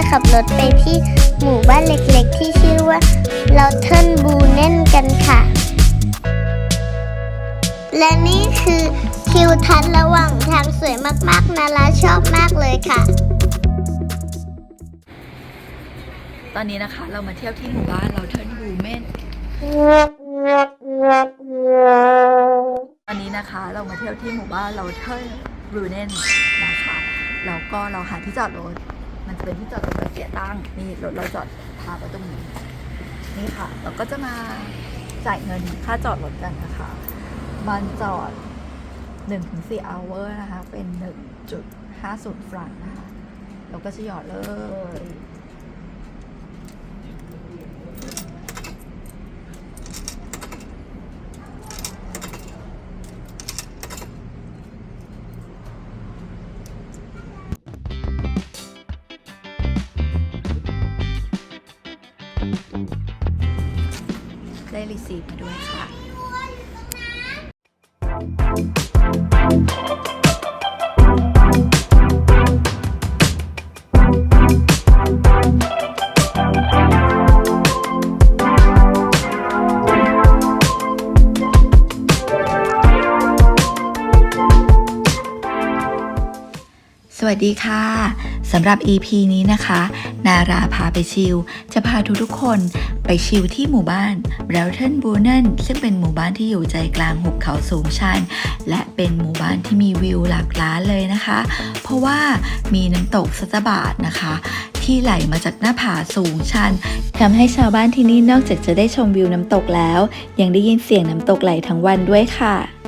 จะขับรถไปที่หมู่บ้านเล็กๆ ที่ชื่อว่าลอเทนบูเน่นกันค่ะ และนี่คือทิวทัศน์ระหว่างทางสวยมากๆนาราชอบมากเลยค่ะ ตอนนี้นะคะเรามาเที่ยวที่หมู่บ้านเราเทิร์นบูเมนตอนนี้นะคะเรามาเที่ยวที่หมู่บ้านเราเทิร์นบูเนนนะคะแล้วก็เราหาที่จอดรถ มันจะเป็นที่จอดรถแบบเกียร์ตั้งนี่รถเราจอดพาไปตรงนี้ นี่ค่ะ เราก็จะมาจ่ายเงินค่าจอดรถกันนะคะ มันจอด1-4 hour นะคะ เป็น 1.50ฟรังนะคะ เราก็จะหยอดเลย ได้รีซีฟมาด้วยค่ะสวัสดีค่ะ สำหรับ EP นี้นะคะ นาราพาไปชิล จะพาทุกๆคนไปชิลที่หมู่บ้านเรลเทนบูเนนซึ่งเป็นหมู่บ้านที่อยู่ใจกลางหุบเขาสูงชัน และเป็นหมู่บ้านที่มีวิวหลากล้านเลยนะคะ เพราะว่ามีน้ำตกสัตบาทนะคะ ที่ไหลมาจากหน้าผาสูงชันทำให้ชาวบ้านที่นี่นอกจากจะได้ชมวิวน้ำตกแล้ว ยังได้ยินเสียงน้ำตกไหลทั้งวันด้วยค่ะ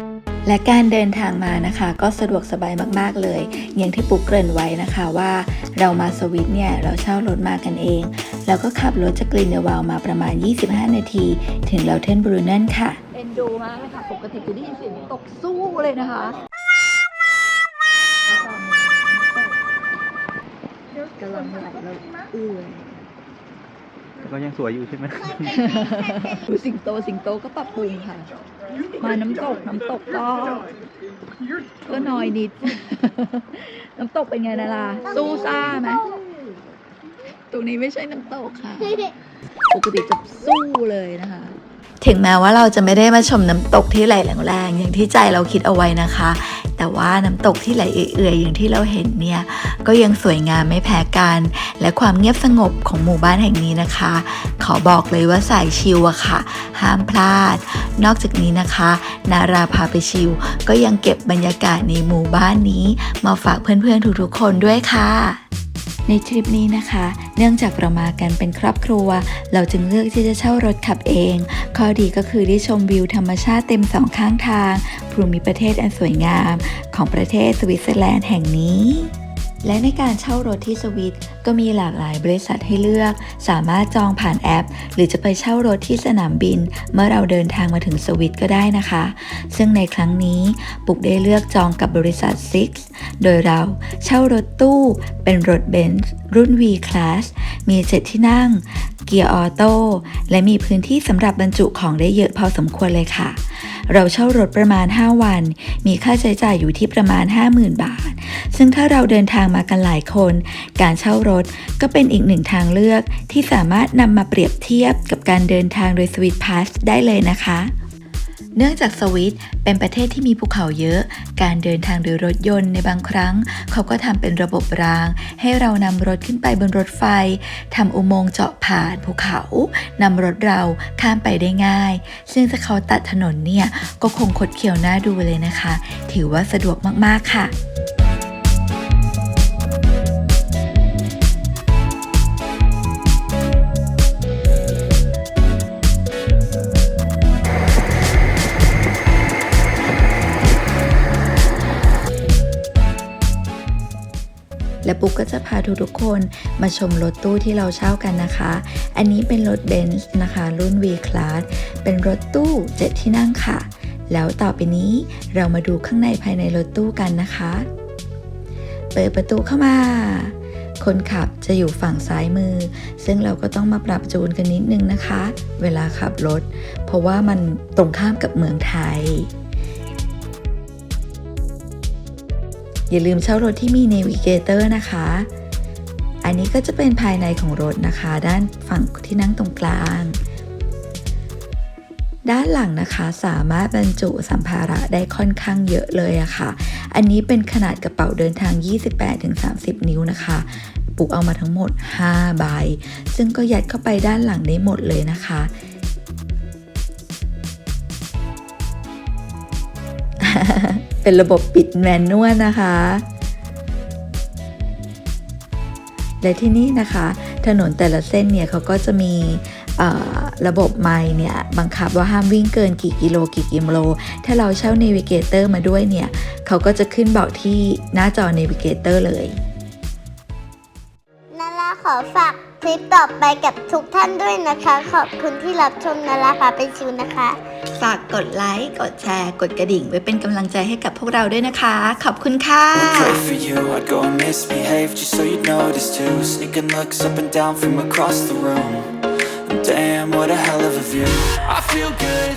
และการเดินทางมานะคะ ก็สะดวกสบายมากๆเลย อย่างที่ปุ๊กเกริ่นไว้นะคะว่าเรามาสวิตเนี่ยเราเช่ารถมากันเอง แล้วก็ขับรถจากกรีนเดวาลมาประมาณ 25 นาที ถึงเลาเทนบรูเนนค่ะ เอ็นดูมากเลยค่ะ ปกติจะได้ยินเสียงตกสู้เลยนะคะกำลังไหลแล้วเอื่อยก็ยังสวยอยู่ใช่ไหมดูสิงโตสิงโตก็ปรับปรุงค่ะ มาน้ำตกน้ำตกก็ก็น้อยนิด น้ำตกเป็นไงนะล่ะสู้ซ่าไหมตรงนี้ไม่ใช่น้ำตกค่ะ ปกติจะสู้เลยนะคะ ถึงแม้ว่าเราจะไม่ได้มาชมน้ำตกที่ไหลแรงๆอย่างที่ใจเราคิดเอาไว้นะคะ แต่ว่าน้ำตกที่ไหลเอื่อยๆอย่างที่เราเห็นเนี่ยก็ยังสวยงามไม่แพ้กัน และความเงียบสงบของหมู่บ้านแห่งนี้นะคะ ขอบอกเลยว่าสายชิลอะค่ะ ห้ามพลาด นอกจากนี้นะคะ นาราพาไปชิลก็ยังเก็บบรรยากาศในหมู่บ้านนี้ มาฝากเพื่อนๆทุกๆคนด้วยค่ะ ในทริปนี้นะคะ เนื่องจากเรามากันเป็นครอบครัว เราจึงเลือกที่จะเช่ารถขับเอง ข้อดีก็คือได้ชมวิวธรรมชาติเต็มสองข้างทางภูมิประเทศอันสวยงาม ของประเทศสวิตเซอร์แลนด์แห่งนี้ และในการเช่ารถที่สวิตก็มีหลากหลายบริษัทให้เลือก สามารถจองผ่านแอป หรือจะไปเช่ารถที่สนามบิน เมื่อเราเดินทางมาถึงสวิตก็ได้นะคะ ซึ่งในครั้งนี้ปุกได้เลือกจองกับบริษัท Six โดยเราเช่ารถตู้เป็นรถเบนซ์รุ่น V Class มีเจ็ดที่นั่ง กียร์ออโต้และมีพื้นที่สำหรับบรรจุของได้เยอะพอสมควรเลยค่ะ เราเช่ารถประมาณ 5 วัน มีค่าใช้จ่ายอยู่ที่ประมาณ 50,000 บาท ซึ่งถ้าเราเดินทางมากันหลายคน การเช่ารถก็เป็นอีกหนึ่งทางเลือกที่สามารถนำมาเปรียบเทียบกับการเดินทางโดยสวิตพาสได้เลยนะคะ เนื่องจากสวิตเป็นประเทศที่มีภูเขาเยอะ การเดินทางโดยรถยนต์ในบางครั้ง เขาก็ทำเป็นระบบราง ให้เรานำรถขึ้นไปบนรถไฟทำอุโมงค์เจาะผ่านภูเขานำรถเราข้ามไปได้ง่าย ซึ่งถ้าเขาตัดถนนเนี่ยก็คงคดเคี้ยวหน้าดูเลยนะคะ ถือว่าสะดวกมากๆค่ะ และปุ๊กก็จะพาทุกๆคนมาชมรถตู้ที่เราเช่ากันนะคะ อันนี้เป็นรถเบนซ์นะคะ รุ่น V Class เป็นรถตู้ 7 ที่นั่งค่ะ แล้วต่อไปนี้เรามาดูข้างในภายในรถตู้กันนะคะ เปิดประตูเข้ามา คนขับจะอยู่ฝั่งซ้ายมือ ซึ่งเราก็ต้องมาปรับจูนกันนิดนึงนะคะ เวลาขับรถ เพราะว่ามันตรงข้ามกับเมืองไทย อย่าลืมเช่ารถที่มี Navigator นะคะ อันนี้ก็จะเป็นภายในของรถนะคะ ด้านฝั่งที่นั่งตรงกลาง ด้านหลังนะคะสามารถบรรจุสัมภาระได้ค่อนข้างเยอะเลยอะค่ะ อันนี้เป็นขนาดกระเป๋าเดินทาง 28-30 นิ้วนะคะปุกเอามาทั้งหมด 5 ใบ ซึ่งก็ยัดเข้าไปด้านหลังได้หมดเลยนะคะ เป็นระบบปิดแมนนวลนะคะ และที่นี่นะคะ ถนนแต่ละเส้นเนี่ยเขาก็จะมีระบบไมล์เนี่ยบังคับว่าห้ามวิ่งเกินกี่กิโลกี่กิโล ถ้าเราเช่า n น v ิเกเตอร์มาด้วยเนี่ย เขาก็จะขึ้นบอกที่หน้าจอ n น v ิเกเตอร์เลย ขอฝากคลิปต่อไปกับทุกท่านด้วยนะคะ ขอบคุณที่รับชมนาราพาไปชิวนะคะ ฝากกดไลค์ กดแชร์ กดกระดิ่ง ไว้เป็นกำลังใจให้กับพวกเราด้วยนะคะ ขอบคุณค่ะ Would pray for you, I'd go and misbehave just so you'd notice too. Sneaking looks up and down from across the room. And damn, what a hell of a view. I feel good,